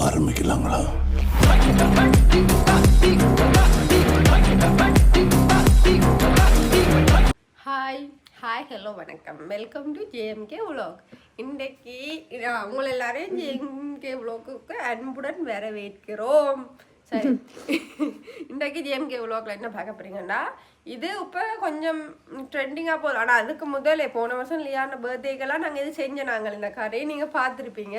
ஆரம்பிக்கலாங்களா? Hi hi hello வணக்கம். Welcome to JMK உலோக் இன்றைக்கு அவங்கள எல்லாரையும் ஜேஎம்கே உலோக்குக்கு அன்புடன் வரவேற்கிறோம். சரி. இன்றைக்கு ஜேஎம்கே உலோக்கில் என்ன பார்க்க போறீங்கன்னா இது இப்போ கொஞ்சம் ட்ரெண்டிங்காக போகுது ஆனால் அதுக்கு முதல்ல போன வருஷம் லியான பர்த்டேக்கெல்லாம் நாங்கள் இது செஞ்சோம் நாங்கள்? இந்த கரையை நீங்கள் பார்த்துருப்பீங்க.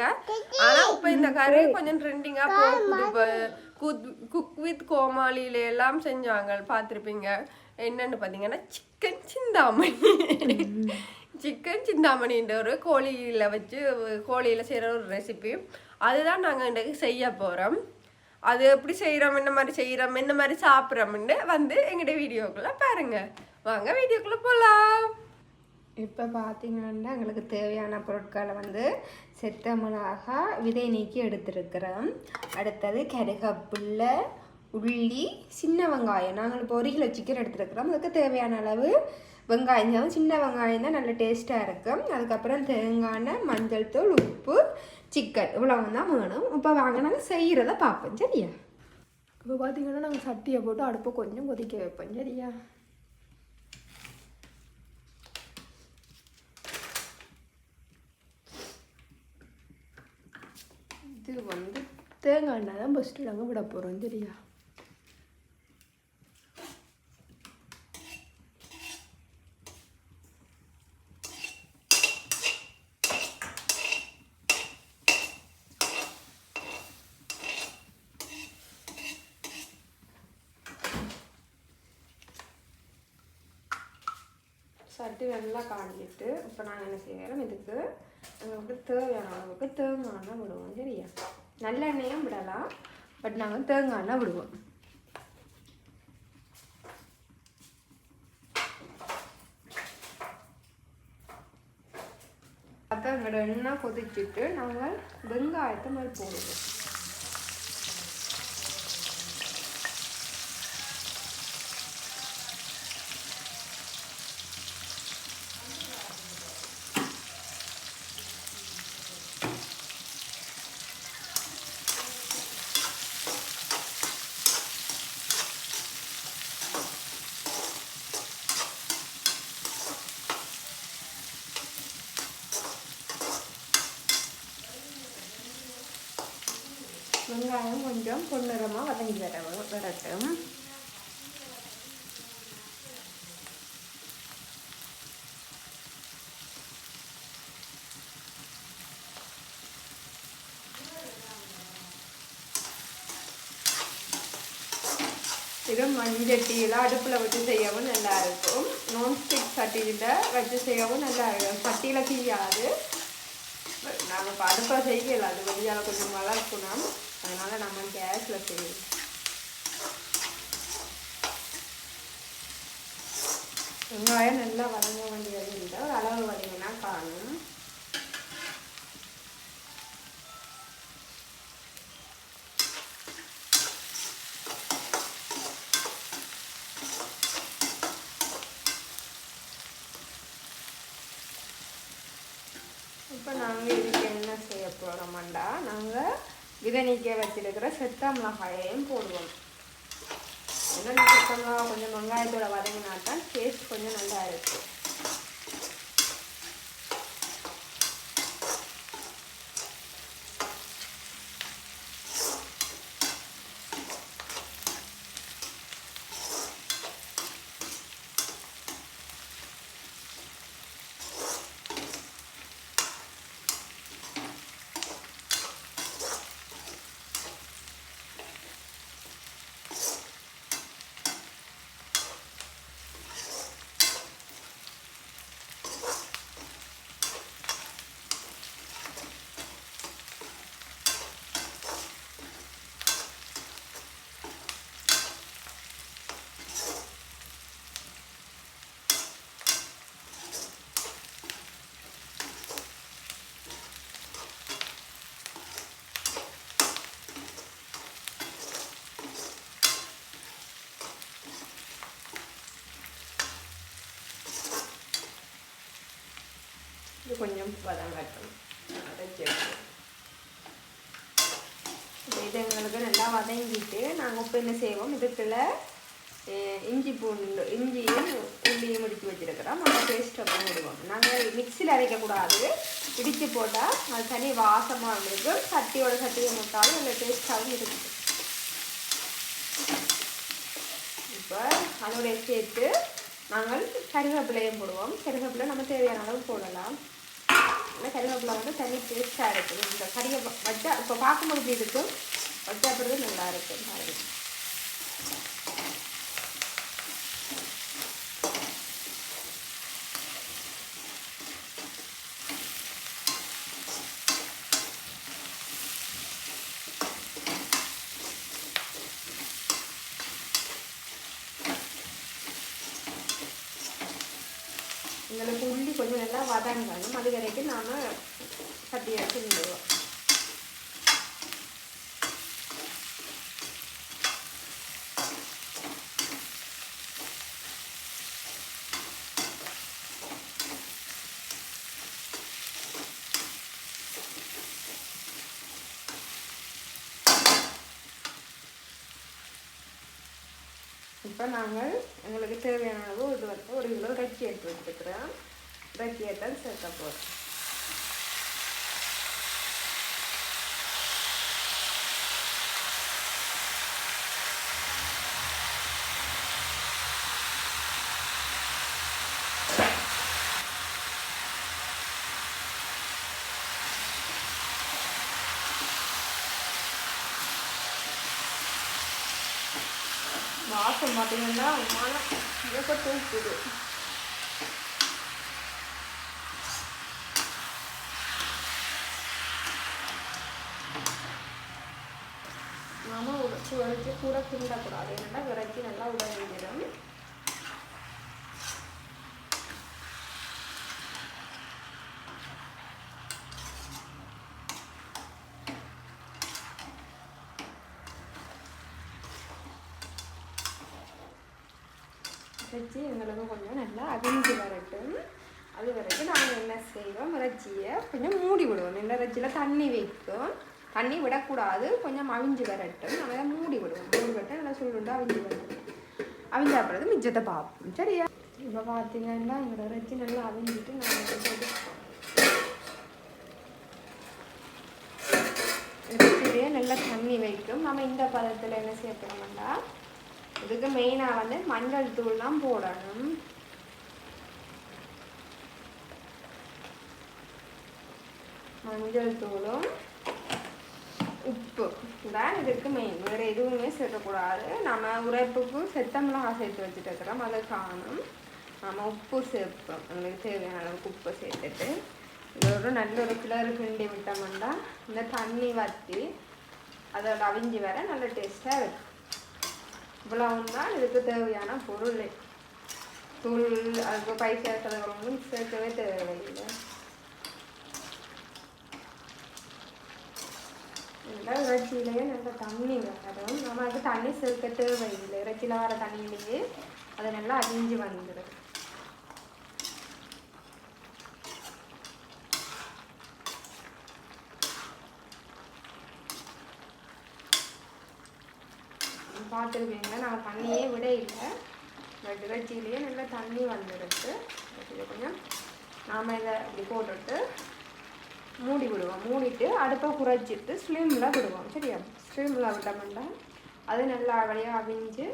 ஆனால் இப்போ இந்த கரை கொஞ்சம் ட்ரெண்டிங்காக போகுது. குக் குக் வித் கோமாளியில எல்லாம் செஞ்சாங்க பார்த்துருப்பீங்க. என்னன்னு பார்த்தீங்கன்னா சிக்கன் சிந்தாமணி. சிக்கன் சிந்தாமணின்ற ஒரு கோழியில் வச்சு கோழியில் செய்கிற ஒரு ரெசிபி அதுதான் நாங்கள் இன்றைக்கு செய்ய போகிறோம் அது எப்படி செய்கிறோம் என்ன மாதிரி செய்கிறோம் என்ன மாதிரி சாப்பிட்றோம்னு வந்து எங்களுடைய வீடியோக்குள்ளே பாருங்கள் வாங்க வீடியோக்குள்ளே போகலாம் இப்போ பார்த்தீங்கன்னா எங்களுக்கு தேவையான பொருட்களை வந்து செத்த மிளகா விதை நீக்கி எடுத்துருக்கிறோம். அடுத்தது கருகப்புல்லை உள்ளி சின்ன வெங்காயம். நாங்கள் இப்போ ஒரு கிலோ சிக்கன் எடுத்துருக்கிறோம். அதுக்கு தேவையான அளவு வெங்காயம் தான் சின்ன வெங்காயம் தான் நல்ல டேஸ்ட்டாக இருக்கும் அதுக்கப்புறம் தேங்காய் மஞ்சள் தூள் உப்பு சிக்கன் இவ்வளவு தான் வேணும். இப்போ வாங்க நாங்கள் செய்கிறத பார்ப்போம். சரியா? இப்போ பார்த்தீங்கன்னா நாங்கள் சட்டியை போட்டு அடுப்பை கொஞ்சம் கொதிக்க வைப்போம். சரியா? இது வந்து தேங்காய் எண்ணெய் தான் ஃபஸ்ட்டு நாங்கள் விட போகிறோம் சரியா சட்டி நல்லா காஞ்சிட்டு இப்போ நாங்கள் என்ன செய்கிறோம் இதுக்கு நமக்கு தேவையான அளவுக்கு தேங்காய் எண்ணெய் விடுவோம் சரியா? நல்லெண்ணெயும் விடலாம் பட் நாங்கள் தேங்காய் எண்ணெய் விடுவோம். அப்போ எங்களோட எண்ணெய் கொதிச்சுட்டு நாங்கள் வெங்காயத்தை மாதிரி போடுவோம். வெங்காயம் கொஞ்சம் பொன்னிறமாக வதங்கி வர வரட்டும். இது அடுப்பில் வச்சு செய்யவும் நல்லா இருக்கும் நான்ஸ்டிக் சட்டியில் வச்சு செய்யவும் நல்லா இருக்கும் சட்டியில் தீயாது நாங்கள் இப்போ அடுப்பில் செய்யலை. அது வெளியால் கொஞ்சம் வளர்க்கணும் அதனால் நம்ம கேஸில் செய்யணும் வெங்காயம் நல்லா வதங்க வேண்டியது இல்லை. ஒரு அளவு வதங்கினா காணும். இப்போ நாங்கள் இதுக்கு என்ன செய்ய போகிறோமாண்டா நாங்கள் விதை நீக்க வச்சிருக்கிற செத்த மிளகாயையும் போடுவோம். ஏன்னா செத்த மிளகாய் கொஞ்சம் வெங்காயத்தோட வதங்கினாத்தான் டேஸ்ட் கொஞ்சம் நல்லா இருக்கும். இது கொஞ்சம் வதங்கட்டும் அதை இது எங்களுக்கு நல்லா வதங்கிட்டு நாங்கள் இப்போ என்ன செய்வோம் இதுக்குள்ள இஞ்சி பூண்டு இஞ்சியும் உள்ளியும் இடித்து வச்சிருக்கிறோம் அந்த பேஸ்ட்டை போடுவோம் நாங்கள் மிக்சியில் அரைக்கக்கூடாது இடித்து போட்டால் அது தனி வாசமாக இருக்கும் சட்டியோட சட்டியை முட்டாலும் நல்ல டேஸ்ட்டாகவும் இருக்குது இப்போ அதோடைய சேர்த்து நாங்கள் கருவேப்பிலையும் போடுவோம் கருவேப்பிலை நம்ம தேவையான அளவு போடலாம் இல்லை கருவேப்பிலை வந்து தண்ணி டேஸ்ட்டாக இருக்குது இந்த கறியை வச்சா இப்போ பார்க்கும்போது இருக்கும் வச்சா பிறகு நல்லா இருக்கும் பாருங்கள் எங்களுக்கு உள்ளி கொஞ்சம் நல்லா வதங்கணும் அது வரைக்கும் நாம் சட்டியை இப்போ நாங்கள் எங்களுக்கு தேவையான அளவு இது வந்து ஒரு கிலோ இறைச்சி எடுத்து வச்சுருக்கிறோம் இறைச்சியை தான் சேர்க்க போகிறோம் வாசம் பார்த்தீங்கன்னா மனம் தூக்குது. நாம உடைச்சி உடைச்சி கூட கிண்டக்கூடாது. என்னென்னா விரைச்சி நல்லா உடஞ்சிடும். இறைச்சி எங்களுக்கு கொஞ்சம் நல்லா அவிஞ்சு வரட்டும். அது வரைக்கும் நாங்கள் என்ன செய்வோம்? இறைச்சியை கொஞ்சம் மூடி விடுவோம். நல்ல இறைச்சியில் தண்ணி வைக்கும். தண்ணி விடக்கூடாது. கொஞ்சம் அவிஞ்சு வரட்டும். நம்ம அதை மூடி விடுவோம். மூடி விட்டு நல்லா சுள்ளுண்டு அவிஞ்சு வரட்டும். அவிஞ்ச அப்புறம் மிச்சத்தை பார்ப்போம். சரியா? இப்போ பார்த்தீங்கன்னா எங்களோட இறைச்சி நல்லா அவிஞ்சிட்டு நாங்கள் எடுப்போம் இறைச்சிலேயே நல்லா தண்ணி வைக்கும். நம்ம இந்த பதத்தில் என்ன சேர்க்கணும்னா இதுக்கு மெயினாக வந்து மஞ்சள் தூள்லாம் போடணும். மஞ்சள் தூளும் உப்பு. தான் இதுக்கு மெயின் வேறு எதுவுமே சேர்க்கக்கூடாது. நம்ம உரைப்புக்கு செத்தமிளகா சேர்த்து வச்சுட்டு இருக்கிறோம். அதை காணும். நம்ம உப்பு சேர்ப்போம். எங்களுக்கு தேவையான அளவுக்கு உப்பு சேர்த்துட்டு. இது ஒரு நல்ல ஒரு கிளறு கிண்டி விட்டோம்னா இந்த தண்ணி வற்றி அதோட அவிஞ்சி வர நல்ல டேஸ்ட்டாக இருக்கும். இவ்வளவும் தான் இதுக்கு தேவையான பொருள். தூள் அதுக்கு பைசா செலவுகளும் சேர்க்கவே தேவையில்லை. நல்லா இறைச்சியிலேயே நல்ல தண்ணி வரும் நம்ம தண்ணி சேர்க்க தேவையில்லை இறைச்சியில் வர தண்ணியிலேயே அது நல்லா அழிஞ்சு வந்துடும் பார்த்துருப்பீங்க நான் தண்ணியே விட இல்லை. பட் இறைச்சியிலேயே நல்லா தண்ணி வந்துடுது கொஞ்சம் நாம் இதை அப்படி போட்டுட்டு மூடி விடுவோம். மூடிட்டு அடுப்பை குறைச்சிட்டு ஸ்லிம்மில் விடுவோம். சரியா? ஸ்லிம்மில் விட்டோம்னா அது நல்லா வழியாக அவிஞ்சு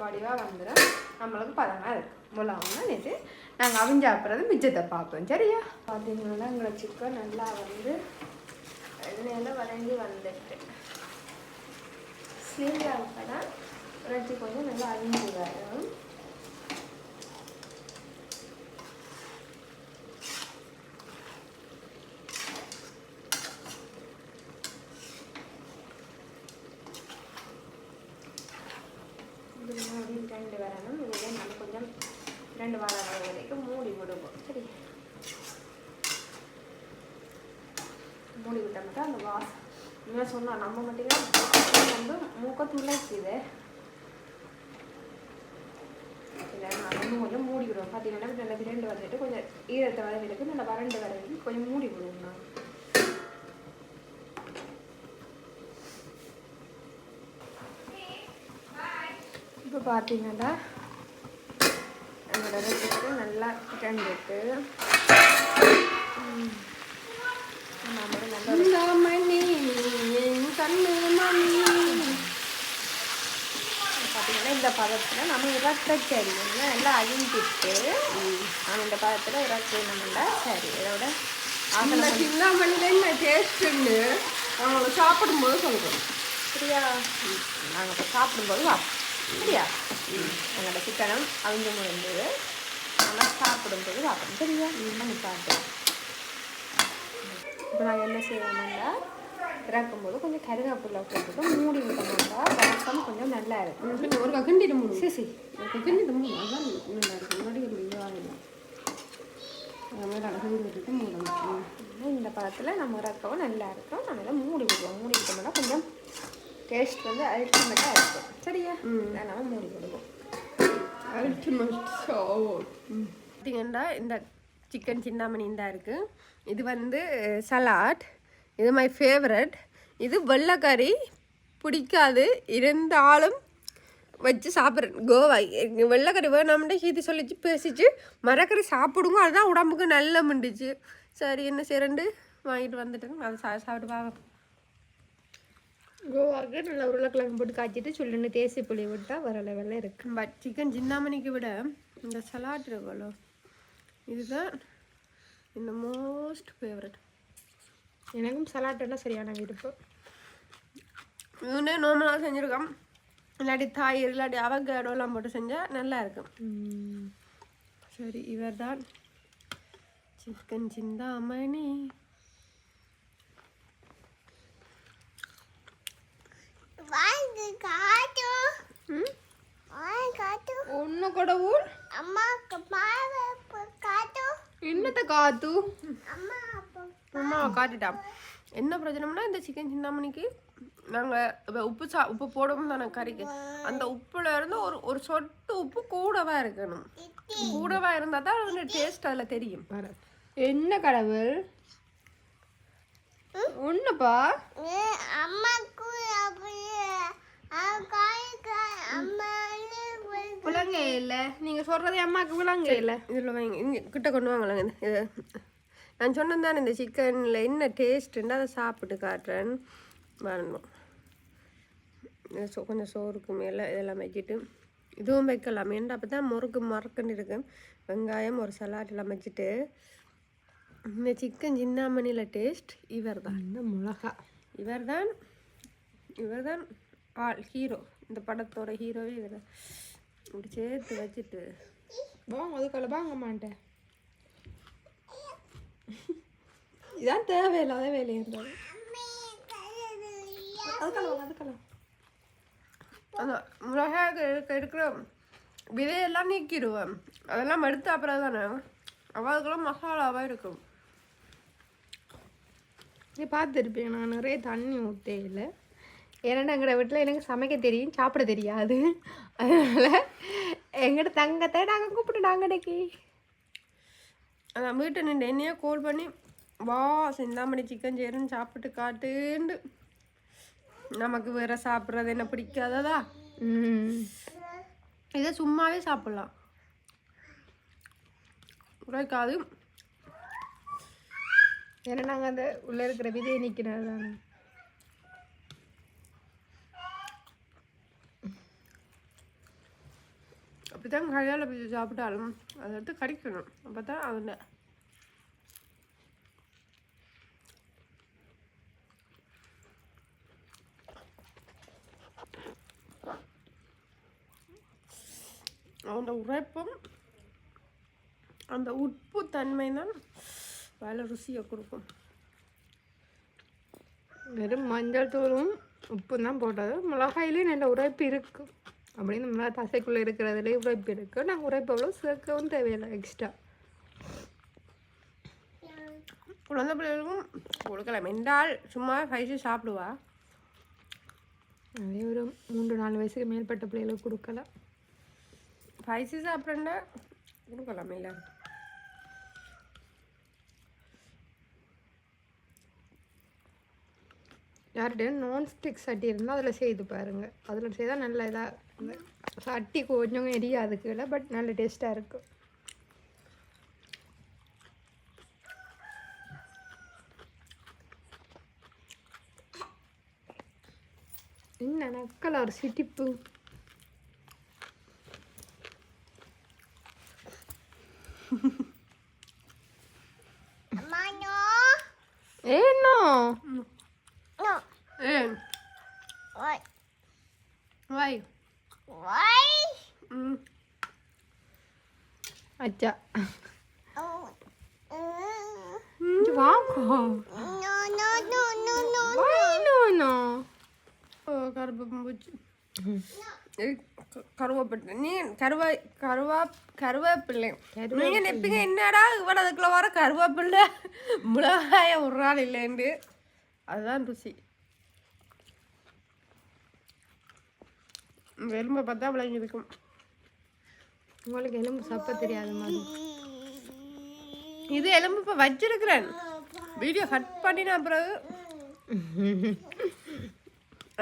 வடிவாக வந்துடும் நம்மளுக்கு பதமாக இருக்கும். முலாம்னா நேற்று நாங்கள் அவிஞ்சு அப்புறம் மிச்சத்தை பார்ப்போம் சரியா? பார்த்தீங்கன்னா எங்களை சிக்கன் நல்லா வந்து எண்ணெயில் வதங்கி வந்துட்டு. ஸ்லீவில் விட்டனா குறைச்சி கொஞ்சம் நல்லா அவிஞ்சு வரும். மூடி விட்டோம்னா அந்த வாஸ் இனிமேல் சொன்னால் நம்ம மட்டும்தான் வந்து மூக்க துளைக்குது இன்னும் கொஞ்சம் மூடி விடுவோம் பார்த்தீங்கன்னா நல்லா விரண்டு வந்துட்டு கொஞ்சம் ஈரத்தை வரவிலுக்கு நல்லா வறண்டு வதவி கொஞ்சம் மூடி விடுவோம் நான். இப்போ பார்த்தீங்கன்னா என்னோட ரெசிபி நல்லா கண்டுட்டு பார்த்தீங்கன்னா இந்த பதத்தில் நம்ம இறக்கச்சி அடிக்கணும் நல்லா அழிஞ்சிட்டு நம்ம இந்த பதத்தில் இறக்கணும்னா சரி இதோட அந்த சிந்தாமணில என்ன டேஸ்ட்டுன்னு அவங்க சாப்பிடும்போது சொல்கிறோம் சரியா நாங்கள் இப்போ சாப்பிடும்போது வா. சரியா எங்களோட சிக்கனம் அவிஞ்சு முடிந்தது நல்லா சாப்பிடும்போது பார்ப்போம் சரியா பண்ணி பார்ப்போம் இப்போ நாங்கள் என்ன செய்வோம்னா இறக்கும்போது கொஞ்சம் கருவேப்பிலை போட்டுட்டு மூடி விட்டோம்னா ரசம் கொஞ்சம் நல்லா இருக்கும். ஒரு கண்டிட்டு முடியும் சரி சரி. கண்டிட்டு முடியும் அதான் நல்லா இருக்கும். முன்னாடி ஒரு இதுவாகிடும் அது மாதிரி அழகு விட்டுட்டு மூடணும். ம். இந்த பழத்தில் நம்ம இறக்கவும் நல்லா இருக்கும். நம்ம மூடி விடுவோம். மூடி விட்டோம்னா கொஞ்சம் டேஸ்ட் வந்து அல்டிமேட்டாக இருக்கும். சரியா? நம்ம மூடி விடுவோம். அல்டிமேட் பார்த்தீங்கன்னா இந்த சிக்கன் சின்னாமணி இந்த இருக்கு. இது வந்து சலாட் இது மை ஃபேவரட் இது வெள்ளைக்கறி பிடிக்காது. இருந்தாலும் வச்சு சாப்பிட்றேன் கோவா வெள்ளைக்கறி வேணாம்னு இது சொல்லிச்சு பேசிச்சு. மரக்கறி சாப்பிடுங்க அதுதான் உடம்புக்கு நல்ல முண்டுச்சு சரி என்ன செய்யறண்டு வாங்கிட்டு வந்துட்டேன் அதை சா சாப்பிட்டு பார்க்க கோவாக்கு நல்லா உருளைக்கிழங்கு போட்டு காய்ச்சிட்டு சொல்லுன்னு தேசி புளி விட்டால் வர லெவலில் இருக்கு. பட் சிக்கன் சின்னாமணிக்கு விட இந்த சலாட் இருக்குல்ல இதுதான் இந்த மோஸ்ட் ஃபேவரட் எனக்கும் சலாட்டெல்லாம் சரியான விருப்பம் இவனே நார்மலாக செஞ்சுருக்கோம் இல்லாட்டி தாய் இல்லாட்டி அவகேடோலாம் போட்டு செஞ்சால் நல்லா இருக்கும். சரி இவர் தான் சிக்கன் சிந்தாமணி ஒன்று கடவுள் அம்மாக்கு பாவை காட்டு. என்னத்தை காத்து? அம்மா அப்பா. அம்மா காட்டிட்டான் என்ன பிரச்சனைனா இந்த சிக்கன் சிந்தாமணிக்கு நாங்கள் உப்பு சா உப்பு போடவும் தானே கறிக்கு. அந்த உப்புல இருந்து ஒரு ஒரு சொட்டு உப்பு கூடவா இருக்கணும். கூடவா இருந்தால் தான் அதோட டேஸ்ட் அதில் தெரியும். என்ன கடவுள்? ஒன்றுப்பா அம்மாக்கு அப்படியே காய் காய் அம்மா விளங்க இல்லை நீங்கள் சொல்கிறதே அம்மாவுக்கு விளங்க இல்லை இதில் வைங்க இங்கே கிட்ட கொண்டு வாங்கலாங்க இந்த இது. நான் சொன்னேன் தானே இந்த சிக்கனில் என்ன டேஸ்ட்டுன்னு அதை சாப்பிட்டு காட்டுறேன். வரணும். சோ கொஞ்சம் சோறுக்கு மேலே இதெல்லாம் வச்சுட்டு இதுவும் வைக்கலாம். ஏன்டா அப்போ தான் முறுக்கு மறக்குன்னு இருக்கு வெங்காயம் ஒரு சலாட் எல்லாம் வச்சுட்டு இந்த சிக்கன் சின்னாமணியில் டேஸ்ட் இவர் தான் அந்த மிளகா. இவர் தான் இவர் தான் ஆள் ஹீரோ இந்த படத்தோட ஹீரோவே இவர் தான் இப்படி சேர்த்து வச்சுட்டு. வாங்க அதுக்குள்ள வாங்க மாட்டேன் இதான் தேவையில்லாத வேலைன்றது அதுக்கெல்லாம் அதுக்கெல்லாம் அந்த மிளகாய் இருக்க இருக்கிற விதையெல்லாம் நீக்கிடுவேன். அதெல்லாம் எடுத்த அப்புறம் தானே. அவளுக்கெல்லாம் மசாலாவாக இருக்கும். நீ பார்த்துருப்பேன் நான் நிறைய தண்ணி ஊற்றே இல்லை. ஏன்னா எங்களோட வீட்டில் எனக்கு சமைக்க தெரியும் சாப்பிட தெரியாது. அதனால் எங்கள்கிட்ட தங்கத்தை நாங்கள் கூப்பிட்டுட்டாங்க இன்னைக்கு. அதான் வீட்டை நின்று என்னையே கால் பண்ணி வா சிந்தாமணி சிக்கன் செய்கிறேன்னு சாப்பிட்டு காட்டுண்டு. நமக்கு வேற சாப்பிட்றது என்ன பிடிக்காததா? இதை சும்மாவே சாப்பிட்லாம். உரைக்காது ஏன்னா நாங்கள் அந்த உள்ளே இருக்கிற விதையை நிற்கிறது அப்படி தான் கையால் பிடிச்சி சாப்பிட்டாலும் அதை எடுத்து கடிக்கணும். அப்போ தான் அதில் அந்த உரைப்பும் அந்த உப்பு தன்மை தான் வேலை ருசியை கொடுக்கும். வெறும் மஞ்சள் தூளும் உப்பு தான் போட்டது. மிளகாயிலையும் நல்ல உரைப்பு இருக்கும் அப்படின்னு மிளகா தசைக்குள்ளே இருக்கிறதுலே உரைப்பு இருக்குது நாங்கள் உரைப்பு அவ்வளோ சேர்க்கவும் தேவையில்லை எக்ஸ்ட்ரா குழந்தை பிள்ளைகளுக்கும் கொடுக்கலாம். என்றால் சும்மா பைசு சாப்பிடுவா? அதே ஒரு மூன்று நாலு வயசுக்கு மேற்பட்ட பிள்ளைகளுக்கு கொடுக்கலாம். பைசு சாப்பிட்றேன்னா கொடுக்கலாம் இல்லை யார்கிட்டயும் நான்ஸ்டிக் சட்டி இருந்தால் அதில் செய்து பாருங்கள் அதில் செய்தால் நல்ல இதாக சட்டி கொஞ்சம் எரியாது கீழே பட் நல்ல டேஸ்ட்டாக இருக்கும். என்ன நக்கல ஒரு சிட்டிப்பு அம்மா நோ ஏன்னோ நோ ஏன் வை வை வை ம் அச்சா ஓ இங்க வாங்கோ நோ நோ நோ நோ கருவா கருவா கருவேப்பிள்ளை. நீங்க நிப்பீங்க என்னடா இவன் அதுக்குள்ள வர கருவேப்பிள்ளை? மிளகாய ஒரு நாள் இல்லைண்டு அதுதான் ருசி. எலும்பை பார்த்தா விளங்கி இருக்கும். உங்களுக்கு எலும்பு சப்ப தெரியாது மாதிரி. இது எலும்பு இப்போ வச்சிருக்கிறேன். வீடியோ கட் பண்ணின பிறகு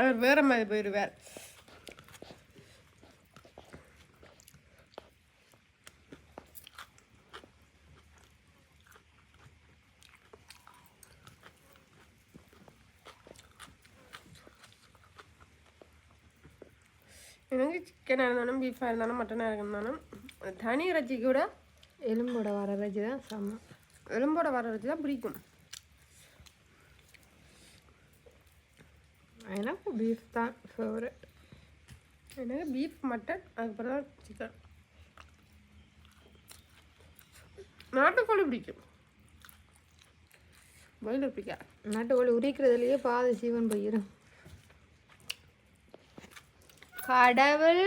அவர் வேற மாதிரி போயிடுவார். எனக்கு சிக்கனாக இருந்தாலும் பீஃபாக இருந்தாலும் மட்டனாக இருந்தாலும் தனி இறைச்சி கூட எலும்போட வர ரஜி தான் செம்ம. எலும்போட வர இறைச்சி தான் பிடிக்கும். எனக்கு பீஃப் தான் ஃபேவரட் எனக்கு பீஃப் மட்டன் அதுக்கப்புறம் தான் சிக்கன் நாட்டுக்கோழி பிடிக்கும். பாய்லர் பிடிக்காது நாட்டுக்கோழி உரிக்கிறதுலயே பாதி சீவன் போயிடும் கடவுள்.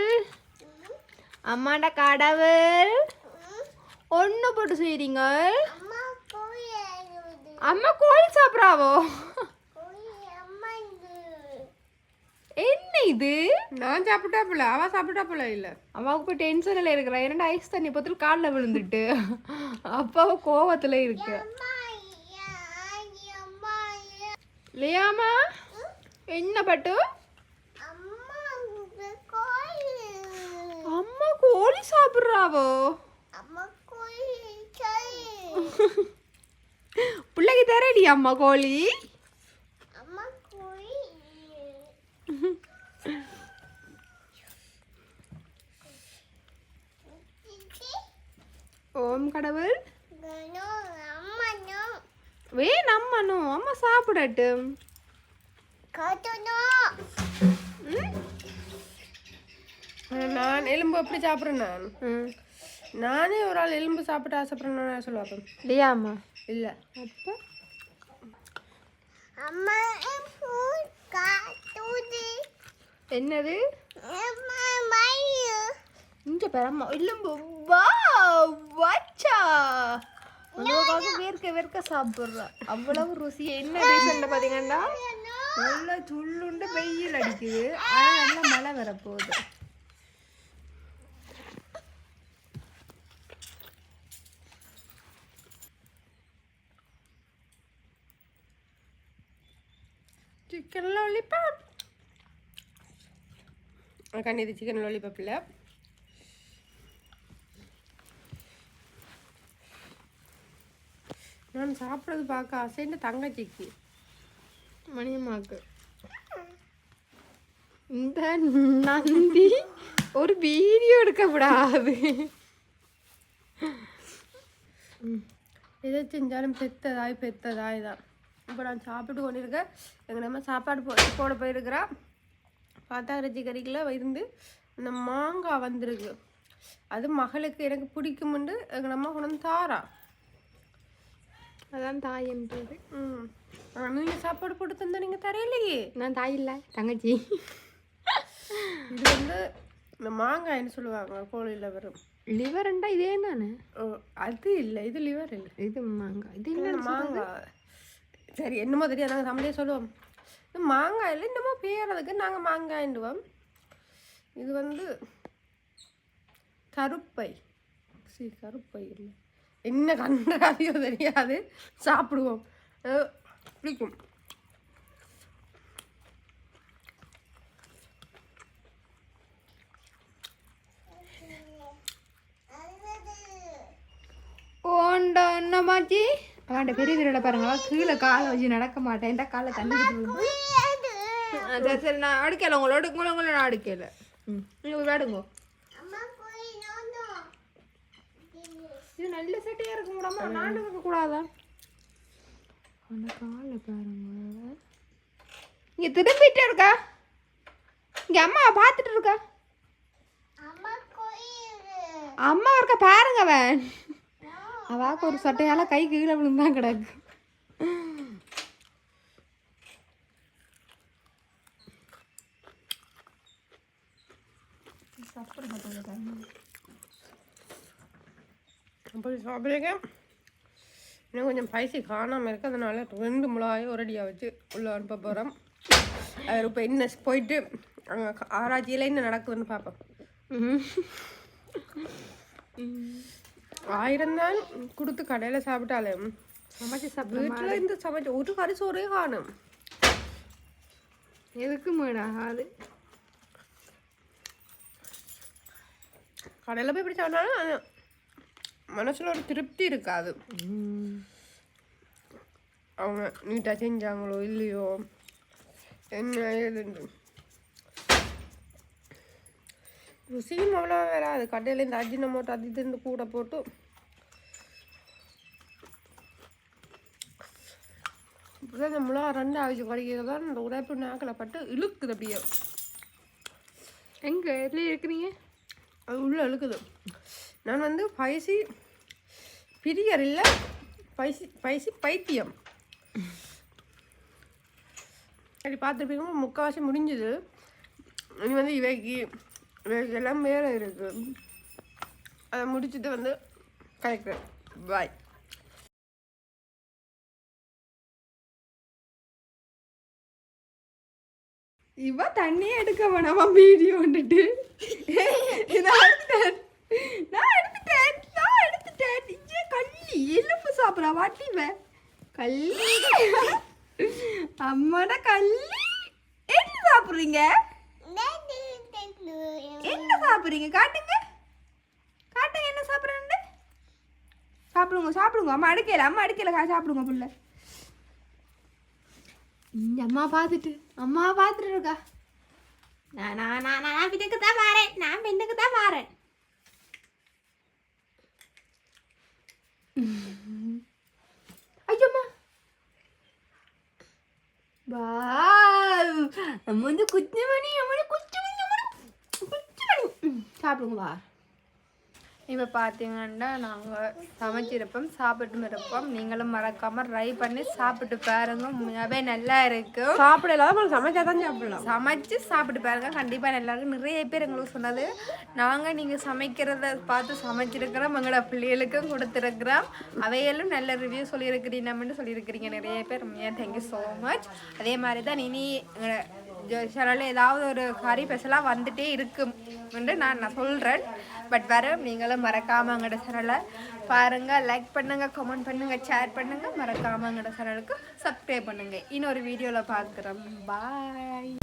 அம்மாண்ட கடவுள். ஒன்று போட்டு செய்கிறீங்க அம்மா கோழி ஆகுது அம்மா கோழி சாப்பிட்றாவோ கோழி அம்மா இது என்ன இது? நான் சாப்பிட்டாப்புல அவ சாப்பிட்டாப்புல இல்லை. அம்மாவுக்கு போய் டென்ஷனில் இருக்கிறா. ஏன்னா ஐஸ் தண்ணி பத்தில் காலில் விழுந்துட்டு. அப்பாவை கோவத்தில் இருக்கு. அம்மா யா அம்மா யா இல்லையாம்மா என்ன பட்டு? அம்மா கோழி அம்மா கோழி சாப்பிட்றாவோ அம்மா கோழி சரி. பிள்ளைக்கு தரடி அம்மா கோழி அம்மா கோழி சிச்சி ஓம் கடவுள். வே நம்மனும் அம்மா சாப்பிடட்டும்? நான் எலும்பு எப்படி சாப்பிட்றேன் நான் ம். நானே ஒரு ஆள் எலும்பு சாப்பிட்டு ஆசைப்படுறேன்னு சொல்லுவாப்பேன் இல்லையா அம்மா? இல்லை. அப்போ? அம்மா என்னது? இங்க பெறம்மா இல்லம்பு வா வாச்சா. உங்களுக்காக வேர்க்க வேர்க்க சாப்பிட்றா. அவ்வளவு ருசி. என்ன ரீசன் பார்த்தீங்கன்னா நல்லா சுள்ளுண்டு வெயில் அடிக்குது. ஆனால் நல்லா மழை வரப்போகுது. சிக்கன் லாலிபாப் கண்ணி இது சிக்கன் லாலிபாப் இல்லை. நான் சாப்பிட்றது பார்க்க ஆசைன்னு தங்கச்சிக்கு. மணியம்மாக்கு. இந்த நந்தி ஒரு வீடியோ எடுக்கக்கூடாது எதை செஞ்சாலும் பெத்ததாய் பெத்ததாய் தான். இப்போ நான் சாப்பிட்டு கொண்டிருக்கேன். எங்கள் நம்ம சாப்பாடு போ போட போயிருக்கிறா. பார்த்தா இறைச்சி கறிக்குள்ள இருந்து இந்த மாங்காய் வந்திருக்கு. அது மகளுக்கு எனக்கு பிடிக்கும்னு எங்கள் நம்ம கொண்டு வந்து தாரா. அதான் தாயன்றது ம். நீங்கள் சாப்பாடு போட்டு தந்தா நீங்கள் தரையிலையே நான் தாய் இல்லை தங்கச்சி. இது வந்து இந்த மாங்காய்னு சொல்லுவாங்க கோழியில் வரும் லிவர்ண்டா இதே தானே ஓ, அது இல்லை இது லிவர் இல்லை. இது மாங்காய். இது என்ன மாங்காய். சரி என்னமோ தெரியாது. நாங்கள் தமிழே சொல்லுவோம். இல்லை என்னமோ பேரதுக்கு நாங்கள் மாங்காயிண்டுவோம் இது வந்து கருப்பை. சரி கருப்பை இல்லை. என்ன கண்ட கதையோ தெரியாது. சாப்பிடுவோம். பிடிக்கும் ஓண்ட என்னமாச்சி அவன் பெரிய வீரோட பாருங்க அவன் கீழே காலை வச்சு நடக்க மாட்டேன். இந்த காலை தண்ணி சரி சரி நான் அடுக்கல. உங்களோட உங்களை உங்களை நான் அடுக்கல. ம் நீங்கள் நோனோ இது நல்ல சட்டையாக இருக்க கூடாமா நான் இருக்கக்கூடாதா அந்த காலை பாருங்க. இங்கே திரும்பிட்டு இருக்கா? இங்கே அம்மா பார்த்துட்டு இருக்கா? அம்மா இருக்க? பாருங்க அவன். அவாக்கு ஒரு சட்டையால கை கீழே விழுந்தான் கிடக்கு. அப்படி சாப்பிடுங்க இன்னும் கொஞ்சம் பைசி காணாமல் இருக்கு அதனால ரெண்டு மிளகாயும் ஒரடியாக வச்சு உள்ளே அனுப்ப போகிறோம் அவர் இப்போ என்ன போயிட்டு அங்கே ஆராய்ச்சியில் என்ன நடக்குதுன்னு பார்ப்போம் ஆயிரம் தான் கொடுத்து கடையில் சாப்பிட்டாலே சமைச்சு சாப்பிட வீட்டில் இந்த சமைச்ச ஒரு கறி சோறே காணும் எதுக்கு மேடாகாது கடையில் போய் இப்படி சாப்பிட்டாலும் மனசில் ஒரு திருப்தி இருக்காது அவங்க நீட்டாக செஞ்சாங்களோ இல்லையோ என்ன ஏதுன்னு ருசியும் அவ்வளோ வராது கடையில் இந்த அஜினமோட்டோ அது இது இருந்து கூட போட்டு இப்படிதான் இந்த மிளகா ரெண்டு அவிச்சு கடிக்கிறது தான் இந்த உடைப்பு நாக்கில் பட்டு இழுக்குது அப்படியே. எங்க? எதுல இருக்கிறீங்க அது உள்ளே இழுக்குது. நான் வந்து பைசி பிரியர் இல்லை பைசி பைசி பைத்தியம். அப்படி பார்த்துருப்பீங்க முக்கால்வாசி முடிஞ்சுது. இனி வந்து இவைக்கு இவைக்கு எல்லாம் வேலை இருக்கு. அதை முடிச்சுட்டு வந்து கலைக்கிறேன். பாய் இவ தண்ணியே எடுக்க வேணாமா வீடியோ வந்துட்டு? நான் எடுத்துட்டேன். நான் எடுத்துட்டேன். இங்கே கள்ளி எலும்பு சாப்பிட்றா வாட்டிவ கள்ளி. அம்மாட கள்ளி. என்ன சாப்பிட்றீங்க? சாப்பிட்றீங்க? காட்டுங்க. காட்டுங்க என்ன சாப்பிட்றேன்னு. சாப்பிடுங்க சாப்பிடுங்க. அம்மா அடுக்கல அம்மா அடுக்கல கா சாப்பிடுங்க புள்ள. இந்த அம்மா பார்த்துட்டு அம்மா பார்த்துட்டு இருக்கா? நான் நான் நான் நான் பின்னுக்கு தான் மாறேன் நான் பின்னுக்கு தான் மாறேன் ஐயோம்மா. வாவ். நம்ம வந்து குச்சி மணி அம்மனி குச்சி மணி அம்மனி குச்சி மணி ம், சாப்பிடுங்க வா இப்போ பார்த்தீங்கன்னா நாங்கள் சமைச்சிருப்போம் சாப்பிட்டு இருப்போம். நீங்களும் மறக்காமல் ட்ரை பண்ணி சாப்பிட்டு பாருங்க. உண்மையாகவே நல்லா இருக்கும் சாப்பிட இல்லாத சமைச்சா தான் சாப்பிடலாம். சமைச்சு சாப்பிட்டு பாருங்க. கண்டிப்பாக நல்லா இருக்கும் நிறைய பேர் எங்களுக்கு சொன்னது. நாங்கள் நீங்கள் சமைக்கிறத பார்த்து சமைச்சிருக்கிறோம். எங்களோட பிள்ளைகளுக்கும் கொடுத்துருக்குறோம். அவையெல்லாம் நல்ல ரிவ்யூ சொல்லியிருக்கிறீங்கன்னு சொல்லியிருக்கிறீங்க நிறைய பேர். உண்மையாக தேங்க்யூ ஸோ மச் அதே மாதிரி தான் இனி சேனலில் ஏதாவது ஒரு கறி ஸ்பெஷலாக வந்துட்டே இருக்கும் என்று நான் நான் சொல்கிறேன் பட் வரும் நீங்களும் மறக்காமல் எங்களோட சேனலை பாருங்கள் லைக் பண்ணுங்கள் கமெண்ட் பண்ணுங்கள் ஷேர் பண்ணுங்கள் மறக்காமல் எங்களோட சேனலுக்கு சப்ஸ்கிரைப் பண்ணுங்கள் இன்னொரு வீடியோவில் பார்க்குறோம். பாய்